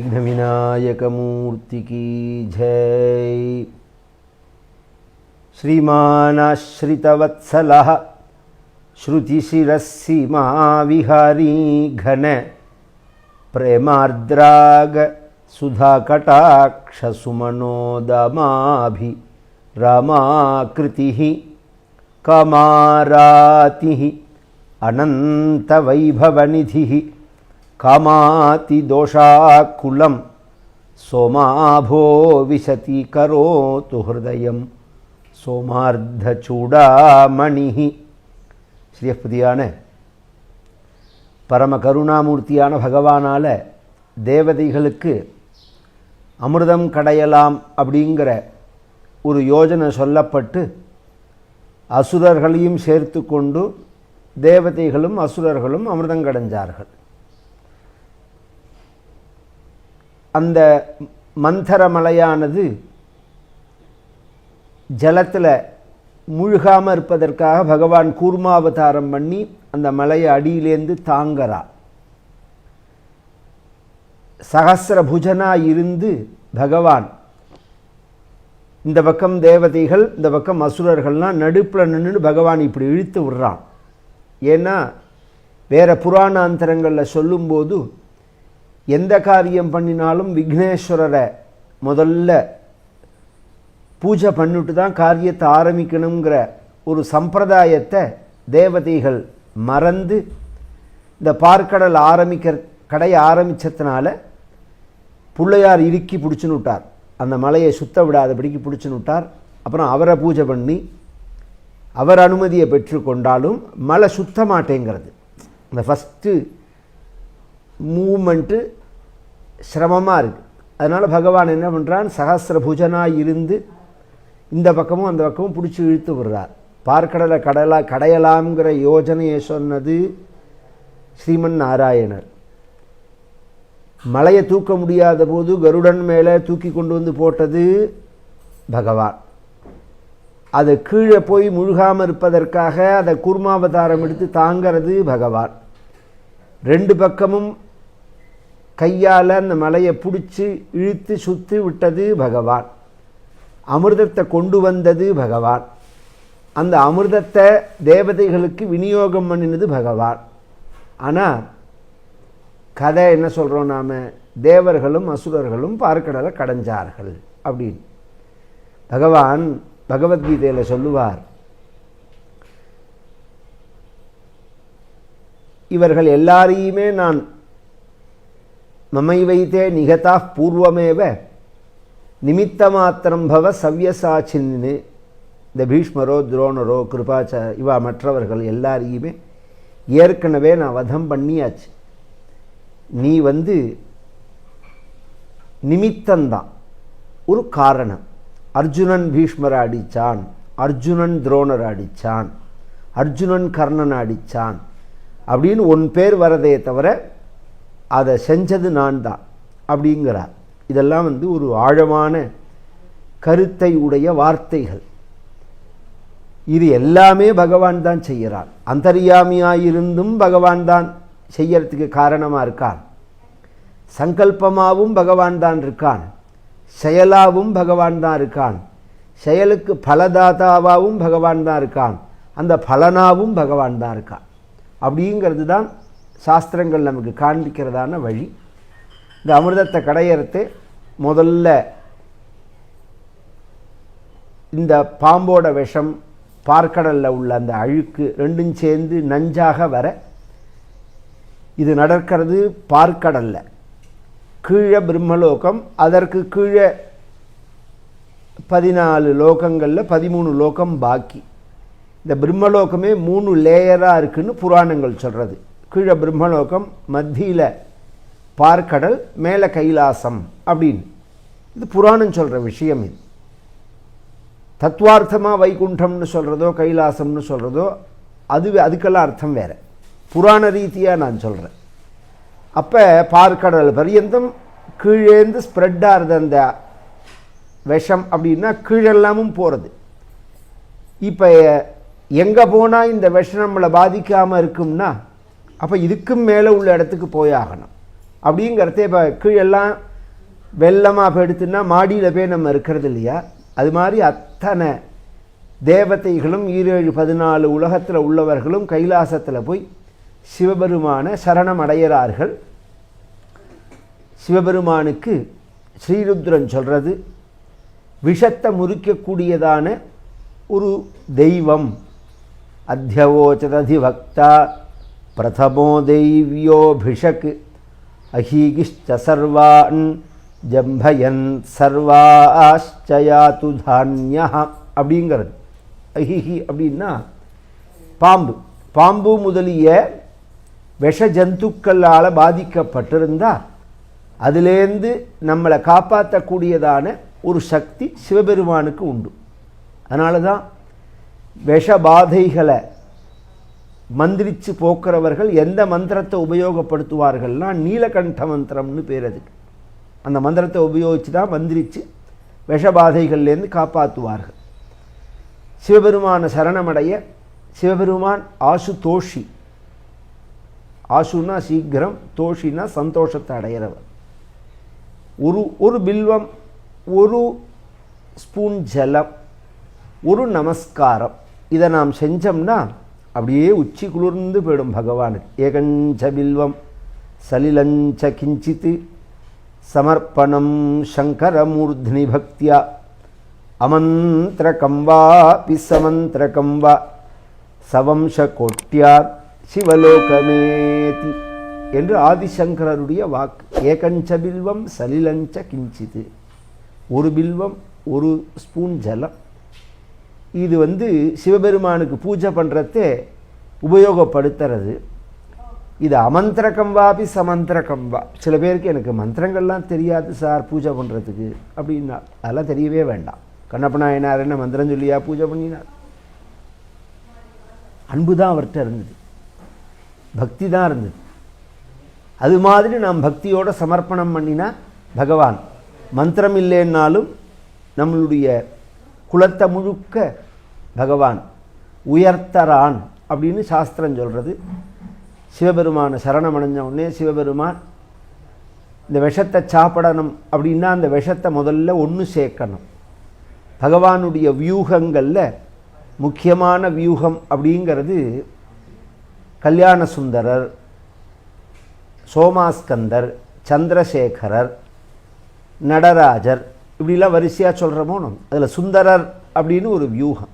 విఘ్న వినాయకమూర్తికి జై. శ్రీమానాశ్రితవత్సల శృతిశిరస్సి మావిహారీ ఘన ప్రేమార్ద్రాగ సుధాకటాక్షసుమనోదమాభి రమాకృతి కమారాతి అనంతవైభవనిధి अनन्तवैभवनिधिः कामातिदोषाकुलं सोमाभो विशतीकरोतु हृदयं சோமார்த்தச்சூடாமணிः ஸ்ரீயப்பதியான பரம கருணாமூர்த்தியான பகவானால் தேவதைகளுக்கு அமிர்தம் கடையலாம் அப்படிங்கிற ஒரு யோஜனை சொல்லப்பட்டு அசுரர்களையும் சேர்த்து கொண்டு தேவதைகளும் அசுரர்களும் அமிர்தம் கடைஞ்சார்கள் அந்த மந்தர மலையானது ஜலத்தில் முழுகாமல் இருப்பதற்காக பகவான் கூர்மாவதாரம் பண்ணி அந்த மலையை அடியிலேருந்து தாங்கறா. சகசிரபுஜனாக இருந்து பகவான் இந்த பக்கம் தேவதைகள் இந்த பக்கம் அசுரர்கள்லாம் நடுப்பில் நின்று பகவான் இப்படி இழுத்து விடுறான். ஏன்னா வேற புராணாந்தரங்களில் சொல்லும்போது எந்த காரியம் பண்ணினாலும் விக்னேஸ்வரரை முதல்ல பூஜை பண்ணிட்டு தான் காரியத்தை ஆரம்பிக்கணுங்கிற ஒரு சம்பிரதாயத்தை தேவதைகள் மறந்து இந்த பார்க்கடல் ஆரம்பிக்கிற கடையை ஆரம்பித்ததுனால பிள்ளையார் இறுக்கி பிடிச்சுன்னு விட்டார். அந்த மலையை சுத்த விடாதபடிக்கு பிடிச்சுன்னு விட்டார். அப்புறம் அவரை பூஜை பண்ணி அவர் அனுமதியை பெற்றுக்கொண்டாலும் மலை சுத்த மாட்டேங்கிறது. இந்த ஃபஸ்ட்டு மூமெண்ட்டு சிரமமாக இருக்குது அதனால் பகவான் என்ன பண்ணுறான் சகசிரபுஜனாக இருந்து இந்த பக்கமும் அந்த பக்கமும் பிடிச்சி இழுத்து விடுறார். பார்க்கடலை கடலா கடையலாம்ங்கிற யோஜனையை சொன்னது ஸ்ரீமன் நாராயணர். மலையை தூக்க முடியாத போது கருடன் மேலே தூக்கி கொண்டு வந்து போட்டது பகவான். அது கீழே போய் முழுகாமல் இருப்பதற்காக அதை கூர்மாவதாரம் எடுத்து தாங்கிறது பகவான். ரெண்டு பக்கமும் கையால் அந்த மலையை பிடிச்சி இழுத்து சுத்தி விட்டது பகவான். அமிர்தத்தை கொண்டு வந்தது பகவான். அந்த அமிர்தத்தை தேவதைகளுக்கு விநியோகம் பண்ணினது பகவான். ஆனால் கதை என்ன சொல்கிறோம் நாம்? தேவர்களும் அசுரர்களும் பார்க்கடலை கடைஞ்சார்கள் அப்படின்னு. பகவான் பகவத்கீதையில் சொல்லுவார் இவர்கள் எல்லாரையுமே நான் மமை வைத்தே நிகதா பூர்வமேவ. நிமித்த மாத்திரம் பவ சவ்யசாச்சின்னு இந்த பீஷ்மரோ துரோணரோ கிருபாச்ச இவா மற்றவர்கள் எல்லாரையுமே ஏற்கனவே நான் வதம் பண்ணியாச்சு. நீ வந்து நிமித்தந்தான். ஒரு காரணம். அர்ஜுனன் பீஷ்மரை அடித்தான் அர்ஜுனன் துரோணர் அடித்தான் அர்ஜுனன் கர்ணன் அடித்தான் அப்படின்னு ஒன் பேர் வரதே தவிர அதை செஞ்சது நான் தான் அப்படிங்கிறார். இதெல்லாம் வந்து ஒரு ஆழமான கருத்தை உடைய வார்த்தைகள். இது எல்லாமே பகவான் தான் செய்கிறான் அந்தரியாமியாயிருந்தும் பகவான் தான் செய்யறதுக்கு காரணமாக இருக்கான் சங்கல்பமாகவும் பகவான் தான் இருக்கான். செயலாகவும் பகவான் தான் இருக்கான். செயலுக்கு பலதாதாவாகவும் பகவான் தான் இருக்கான். அந்த பலனாவும் பகவான் தான் இருக்கான். அப்படிங்கிறது தான் சாஸ்திரங்கள் நமக்கு காண்பிக்கிறதான வழி. இந்த அமிர்தத்தை கடையறுத்து முதல்ல இந்த பாம்போட விஷம் பார்க்கடலில் உள்ள அந்த அழுக்கு ரெண்டும் சேர்ந்து நஞ்சாக வர இது நடக்கிறது பார்க்கடலில். கீழே பிரம்மலோகம் அதற்கு கீழே பதினாலு லோகங்களில் பதிமூணு லோகம் பாக்கி. இந்த பிரம்மலோகமே மூணு லேயராக இருக்குன்னு புராணங்கள் சொல்கிறது கீழே பிரம்மலோகம் மத்தியில் பார்க்கடல் மேலே கைலாசம் அப்படின்னு. இது புராணம் சொல்கிற விஷயம் இது. தத்துவார்த்தமாக வைகுண்டம்னு சொல்கிறதோ கைலாசம்னு சொல்கிறதோ அது அதுக்கெல்லாம் அர்த்தம் வேறு. புராண ரீதியாக நான் சொல்கிறேன் அப்போ பார்க்கடல் பரியந்தம் கீழேந்து ஸ்ப்ரெட்டாக இருந்த அந்த விஷம் அப்படின்னா கீழெல்லாமும் போகிறது இப்போ எங்கே போனால் இந்த விஷம் நம்மளை பாதிக்காமல் இருக்கும்னா அப்போ இதுக்கும் மேலே உள்ள இடத்துக்கு போயாகணும் அப்படிங்கிறதே இப்போ கீழெல்லாம் வெள்ளமாக போய் எடுத்துன்னா மாடியில் போய் நம்ம இருக்கிறது இல்லையா? அது மாதிரி அத்தனை தேவதைகளும் ஈரேழு பதினாலு உலகத்தில் உள்ளவர்களும் கைலாசத்தில் போய் சிவபெருமான சரணம் அடைகிறார்கள் சிவபெருமானுக்கு ஸ்ரீருத்ரன் சொல்கிறது விஷத்தை முறிக்கக்கூடியதான ஒரு தெய்வம். அத்தியவோச்சததிபக்தா பிரதமோ தெய்வியோபிஷக் அஹீகிஷ்ட சர்வான் ஜம்பயன் சர்வாஷ்டயாத்து தானியா அப்படிங்கிறது அஹிஹி அப்படின்னா பாம்பு பாம்பு முதலிய விஷ ஜந்துக்களால் பாதிக்கப்பட்டிருந்தா அதுலேருந்து நம்மளை காப்பாற்றக்கூடியதான ஒரு சக்தி சிவபெருமானுக்கு உண்டு. அதனால தான் விஷபாதைகளை மந்திரிச்சு போக்குறவர்கள் எந்த மந்திரத்தை உபயோகப்படுத்துவார்கள்னா நீலகண்ட மந்திரம்னு பேர் அதுக்கு. அந்த மந்திரத்தை உபயோகித்து தான் மந்திரிச்சு விஷபாதைகள்லேருந்து காப்பாற்றுவார்கள் சிவபெருமான சரணமடைய சிவபெருமான் ஆசு தோஷி ஆசுனா சீக்கிரம் தோஷினா சந்தோஷத்தை அடையிறவர். ஒரு ஒரு பில்வம் ஒரு ஸ்பூன் ஜலம் ஒரு நமஸ்காரம். இதை நாம் செஞ்சோம்னா அப்படியே உச்சி குளிர்ந்து போயிடும் பகவானுக்கு ஏகஞ்ச பில்வம் சலிலஞ்ச கிஞ்சித்து சமர்ப்பணம் சங்கரமூர்த்னி பக்தியா அமந்திரகம் வா பிசமந்திரகம் வா சவம்சகோட்டியார் சிவலோகமேதி என்று ஆதிசங்கரருடைய வாக்கு. ஏகஞ்ச பில்வம் சலிலஞ்ச கிஞ்சித்து. ஒரு பில்வம் ஒரு ஸ்பூன் ஜலம். இது வந்து சிவபெருமானுக்கு பூஜை பண்ணுறதே உபயோகப்படுத்துறது. இது அமந்திரக்கம் வாபி சமந்திரக்கம் வா. சில பேருக்கு எனக்கு மந்திரங்கள்லாம் தெரியாது சார் பூஜை பண்ணுறதுக்கு அப்படின்னா. அதெல்லாம் தெரியவே வேண்டாம். கண்ணப்ப நாயனார் என்ன மந்திரம் சொல்லியா பூஜை பண்ணினார்? அன்பு தான் அவர்கிட்ட இருந்தது. பக்தி தான் இருந்தது. அது மாதிரி நாம் பக்தியோடு சமர்ப்பணம் பண்ணினா பகவான் மந்திரம் இல்லைன்னாலும் நம்மளுடைய குலத்தை முழுக்க பகவான் உயர்த்தரான் அப்படின்னு சாஸ்திரம் சொல்கிறது சிவபெருமான சரணம் அடைஞ்ச உடனே சிவபெருமான் இந்த விஷத்தை சாப்பிடணும் அப்படின்னா அந்த விஷத்தை முதல்ல ஒன்று சேர்க்கணும். பகவானுடைய வியூகங்களில் முக்கியமான வியூகம் அப்படிங்கிறது கல்யாண சுந்தரர் சோமாஸ்கந்தர் சந்திரசேகரர் நடராஜர் இப்படிலாம் வரிசையாக சொல்கிறோமோ அதில் சுந்தரர் அப்படின்னு ஒரு வியூகம்.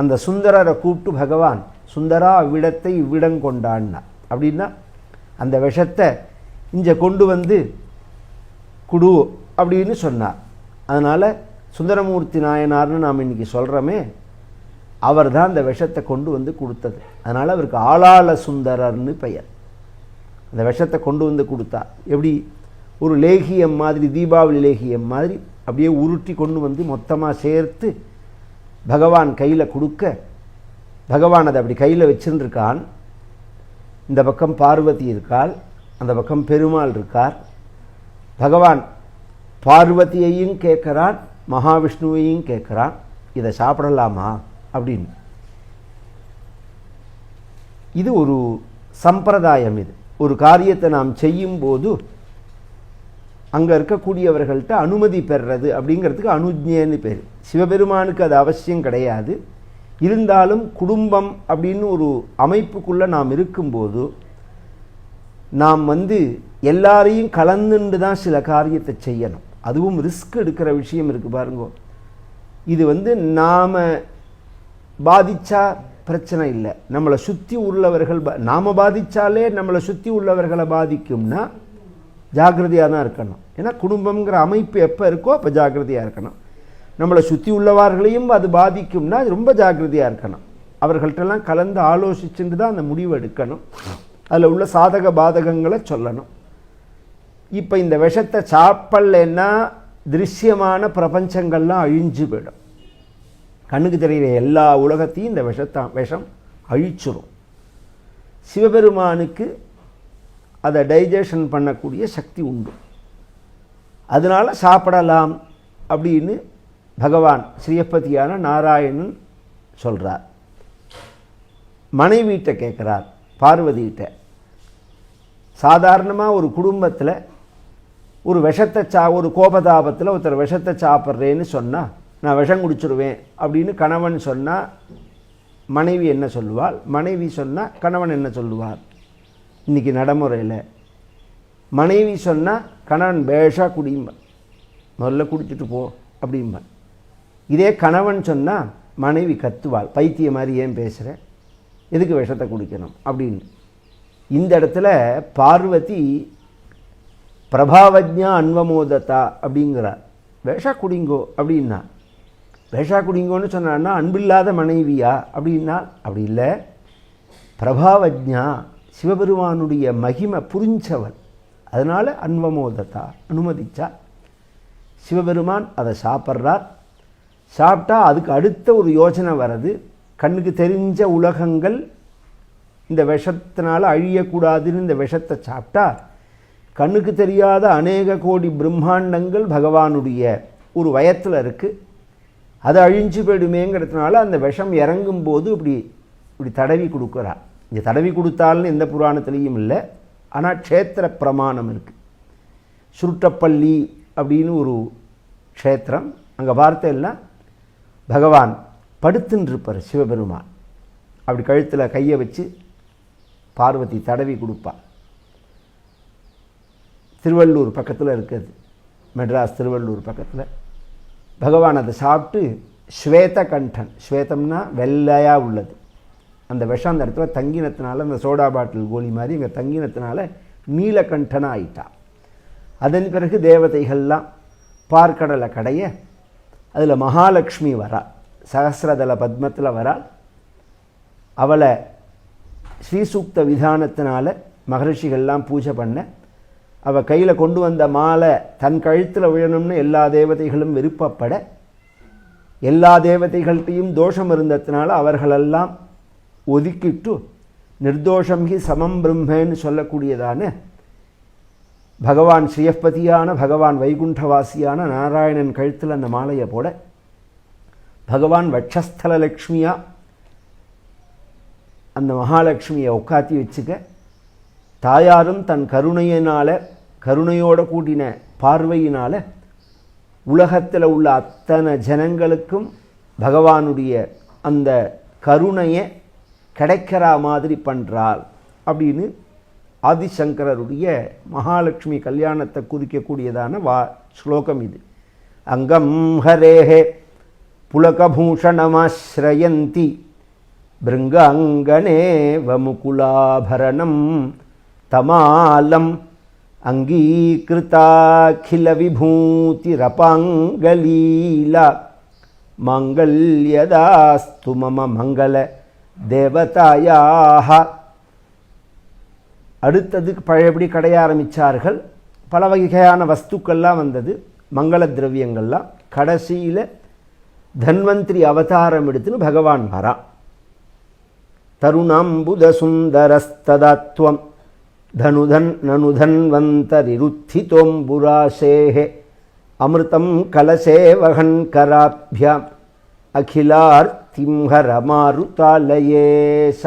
அந்த சுந்தரரை கூப்பிட்டு பகவான் சுந்தரா அவ்விடத்தை இவ்விடம் கொண்டாடினார் அப்படின்னா அந்த விஷத்தை இங்கே கொண்டு வந்து குடு அப்படின்னு சொன்னார். அதனால் சுந்தரமூர்த்தி நாயனார்னு நாம் இன்றைக்கி சொல்கிறோமே அவர் தான் அந்த விஷத்தை கொண்டு வந்து கொடுத்தது. அதனால் அவருக்கு ஆளாள சுந்தரர்னு பெயர். அந்த விஷத்தை கொண்டு வந்து கொடுத்தார் எப்படி? ஒரு லேகியம் மாதிரி தீபாவளி லேகியம் மாதிரி அப்படியே உருட்டி கொண்டு வந்து மொத்தமாக சேர்த்து பகவான் கையில் கொடுக்க பகவான் அதை அப்படி கையில் வச்சுருக்கான் இந்த பக்கம் பார்வதி இருக்காள் அந்த பக்கம் பெருமாள் இருக்கார். பகவான் பார்வதியையும் கேட்குறான் மகாவிஷ்ணுவையும் கேட்குறான் இதை சாப்பிடலாமா அப்படின்னு. இது ஒரு சம்பிரதாயம் இது. ஒரு காரியத்தை நாம் செய்யும்போது அங்கே இருக்கக்கூடியவர்கள்ட்ட அனுமதி பெறுறது அப்படிங்கிறதுக்கு அனுஜ்ஞேன்னு பேர். சிவபெருமானுக்கு அது அவசியம் கிடையாது. இருந்தாலும் குடும்பம் அப்படின்னு ஒரு அமைப்புக்குள்ளே நாம் இருக்கும்போது நாம் வந்து எல்லாரையும் கலந்துண்டு தான் சில காரியத்தை செய்யணும். அதுவும் ரிஸ்க் எடுக்கிற விஷயம் இருக்குது பாருங்க. இது வந்து நாம் பாதித்தா பிரச்சனை இல்லை. நம்மளை சுற்றி உள்ளவர்கள் நாம் பாதித்தாலே நம்மளை சுற்றி உள்ளவர்களை பாதிக்கும்னா ஜாக்கிரதையாக தான் இருக்கணும். ஏன்னா குடும்பங்கிற அமைப்பு எப்போ இருக்கோ அப்போ ஜாக்கிரதையாக இருக்கணும். நம்மளை சுற்றி உள்ளவர்களையும் அது பாதிக்கும்னா ரொம்ப ஜாக்கிரதையாக இருக்கணும். அவர்கள்ட்டெல்லாம் கலந்து ஆலோசிச்சுட்டு தான் அந்த முடிவு எடுக்கணும். அதில் உள்ள சாதக பாதகங்களை சொல்லணும். இப்போ இந்த விஷத்தை சாப்பிட்லன்னா திருஷ்யமான பிரபஞ்சங்கள்லாம் அழிஞ்சு போயிடும். கண்ணுக்கு தெரிகிற எல்லா உலகத்தையும் இந்த விஷத்தான் விஷம் அழிச்சிரும். சிவபெருமானுக்கு அதை டைஜஷன் பண்ணக்கூடிய சக்தி உண்டு. அதனால் சாப்பிடலாம் அப்படின்னு பகவான் ஸ்ரீயப்பதியான நாராயணன் சொல்கிறார் மனைவியிட்ட கேட்குறார் பார்வதிகிட்ட. சாதாரணமாக ஒரு குடும்பத்தில் ஒரு விஷத்தை சா ஒரு கோபதாபத்தில் ஒருத்தர் விஷத்தை சாப்பிட்றேன்னு சொன்னால் நான் விஷம் குடிச்சிருவேன் அப்படின்னு கணவன் சொன்னால் மனைவி என்ன சொல்லுவாள்? மனைவி சொன்னால் கணவன் என்ன சொல்லுவார்? இன்றைக்கி நடைமுறையில். மனைவி சொன்னால் கணவன் பேஷாக குடியும்பன் முதல்ல குடிச்சிட்டு போ அப்படிம்பான். இதே கணவன் சொன்னால் மனைவி கத்துவாள். பைத்திய மாதிரி ஏன் பேசுகிற எதுக்கு விஷத்தை குடிக்கணும்? அப்படின்னு. இந்த இடத்துல பார்வதி பிரபாவஜா அன்வமோதத்தா அப்படிங்கிறார். வேஷா குடிங்கோ அப்படின்னா. வேஷா குடிங்கோன்னு சொன்னான்னா அன்பில்லாத மனைவியா? அப்படின்னா அப்படி இல்லை. பிரபாவஜா சிவபெருமானுடைய மகிமை புரிஞ்சவன். அதனால் அன்வமோதத்தா அனுமதித்தார் சிவபெருமான் அதை சாப்பிட்றார். சாப்பிட்டா அதுக்கு அடுத்த ஒரு யோசனை வர்றது. கண்ணுக்கு தெரிஞ்ச உலகங்கள் இந்த விஷத்தினால் அழியக்கூடாதுன்னு இந்த விஷத்தை சாப்பிட்டா கண்ணுக்கு தெரியாத அநேக கோடி பிரம்மாண்டங்கள் பகவானுடைய ஒரு வயத்தில் இருக்குது அது அழிஞ்சு போயிடுமேங்கிறதுனால அந்த விஷம் இறங்கும்போது இப்படி இப்படி தடவி கொடுக்குறா இங்கே தடவி கொடுத்தால்னு எந்த புராணத்துலேயும் இல்லை. ஆனால் க்ஷேத்திர பிரமாணம் இருக்குது சுருட்டப்பள்ளி அப்படின்னு ஒரு க்ஷேத்திரம். அங்கே பார்த்தேன்னா பகவான் படுத்துன்னு இருப்பார் சிவபெருமான். அப்படி கழுத்தில் கையை வச்சு பார்வதி தடவி கொடுப்பாள் திருவள்ளூர் பக்கத்தில் இருக்குது. மெட்ராஸ் திருவள்ளூர் பக்கத்தில். பகவான் அதை சாப்பிட்டு ஸ்வேத கண்டன் ஸ்வேதம்னா வெள்ளையாக உள்ளது. அந்த விஷம் அந்த இடத்துல தங்கினத்தினால அந்த சோடா பாட்டில் கோலி மாதிரி இங்கே தங்கினத்தினால நீலகண்டனாக ஆயிட்டா அதன் பிறகு தேவதைகள்லாம் பார்க்கடலை கடைய அதில் மகாலட்சுமி வரா சகசிரதல பத்மத்தில் வரா. அவளை ஸ்ரீசூக்த விதானத்தினால மகரிஷிகள்லாம் பூஜை பண்ண அவள் கையில் கொண்டு வந்த மாலை தன் கழுத்தில் விழணும்னு எல்லா தேவதைகளும் விருப்பப்பட எல்லா தேவதைகள்கிட்டையும் தோஷம் இருந்ததுனால அவர்களெல்லாம் ஒதுக்கிட்டு நிர்தோஷம் ஹி சமம் பிரம்மேன்னு சொல்லக்கூடியதான பகவான் ஸ்ரீயப்பதியான பகவான் வைகுண்டவாசியான நாராயணன் கழுத்தில் அந்த மாலையை போட பகவான் வட்சஸ்தல லக்ஷ்மியா அந்த மகாலட்சுமியை உட்காத்தி வச்சுக்க தாயாரும் தன் கருணையினால் கருணையோட கூடின பார்வையினால் உலகத்தில் உள்ள அத்தனை ஜனங்களுக்கும் பகவானுடைய அந்த கருணையை கிடைக்கிற மாதிரி பண்ணுறாள் அப்படின்னு ஆதிசங்கரருடைய மகாலட்சுமி கல்யாணத்தை குதிக்கக்கூடியதான வா ஸ்லோகம் இது. அங்கம் ஹரேஹே புலகபூஷணமாஸ்ரயந்தி பிருங்காங்கனேவ முகுலாபரணம் தமாலம் அங்கீகிருதாகிலவிபூதிரபாங்கலீலா மாங்கல்யதாஸ்து மம மங்கள தேவதாயாக. அடுத்தது பழையபடி கடைய ஆரம்பித்தார்கள் பல வகையான வஸ்துக்கள்லாம் வந்தது. மங்கள திரவியங்கள்லாம். கடைசியில் தன்வந்திரி அவதாரம் எடுத்துன்னு பகவான் வரா. தருணாம்புத சுந்தரஸ்ததாத்வம் தனுதன் நனுதன்வந்தரிருத்திதோம்புராசேः அமிர்தம் கலசேவகன் கராபியாம். அகிலார்த்திம்ஹரமாருதாலயேச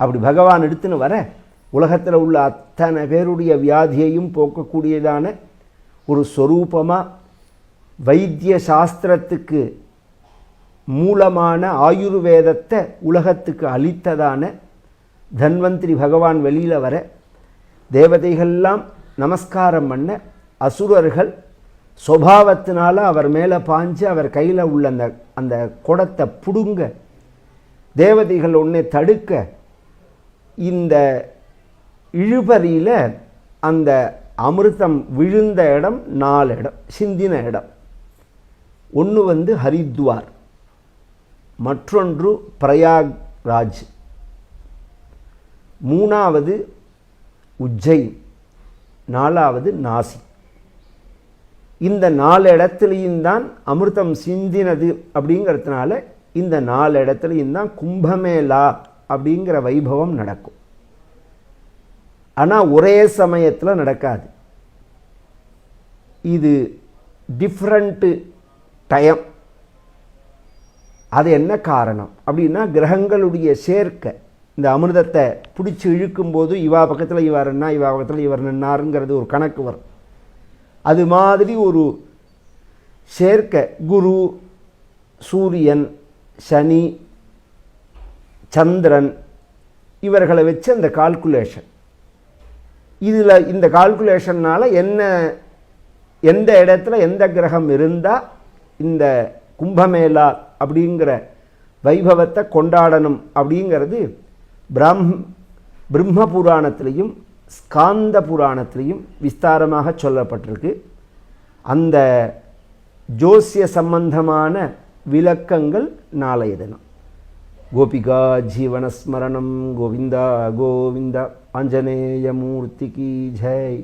அப்படி பகவான் எடுத்துன்னு வர உலகத்தில் உள்ள அத்தனை பேருடைய வியாதியையும் போக்கக்கூடியதான ஒரு ஸ்வரூபமாக வைத்திய சாஸ்திரத்துக்கு மூலமான ஆயுர்வேதத்தை உலகத்துக்கு அளித்ததான தன்வந்திரி பகவான் வெளியில் வர தேவதைகள்லாம் நமஸ்காரம் பண்ண அசுரர்கள் சுவாவத்தினால் அவர் மேலே பாஞ்சு அவர் கையில் உள்ள அந்த அந்த குடத்தை புடுங்க. தேவதைகள் ஒன்றை தடுக்க. இந்த இழுபறியில் அந்த அமிர்தம் விழுந்த இடம் நாலு இடம் சிந்தின இடம். ஒன்று வந்து ஹரித்வார் மற்றொன்று பிரயாக்ராஜ். மூணாவது உஜ்ஜைன் நாலாவது நாசி இந்த நாலு இடத்துலையும் தான் அமிர்தம் சிந்தினது அப்படிங்கிறதுனால இந்த நாலு இடத்துலையும் தான் கும்பமேளா அப்படிங்கிற வைபவம் நடக்கும். ஆனால் ஒரே சமயத்தில் நடக்காது. இது டிஃப்ரெண்ட்டு டைம் அது என்ன காரணம்? அப்படின்னா கிரகங்களுடைய சேர்க்கை. இந்த அமிர்தத்தை பிடிச்சி இழுக்கும்போது இவா பக்கத்தில் இவர் என்ன இவா பக்கத்தில் இவர் நின்னாருங்கிறது ஒரு கணக்கு வரும். அது மாதிரி ஒரு சேர்க்க குரு சூரியன் சனி சந்திரன் இவர்களை வச்சு அந்த கால்குலேஷன் இதில் இந்த கால்குலேஷன்னால் என்ன எந்த இடத்துல எந்த கிரகம் இருந்தால் இந்த கும்பமேளா அப்படிங்கிற வைபவத்தை கொண்டாடணும் அப்படிங்கிறது பிரம் பிரம்ம புராணத்திலையும் ஸ்காந்த புராணத்திலையும் விஸ்தாரமாக சொல்லப்பட்டிருக்கு. அந்த ஜோசிய சம்பந்தமான விளக்கங்கள் நாளைய தினம். கோபிகா ஜீவனஸ்மரணம் கோவிந்தா கோவிந்தா ஆஞ்சநேயமூர்த்திக்கு ஜெய்.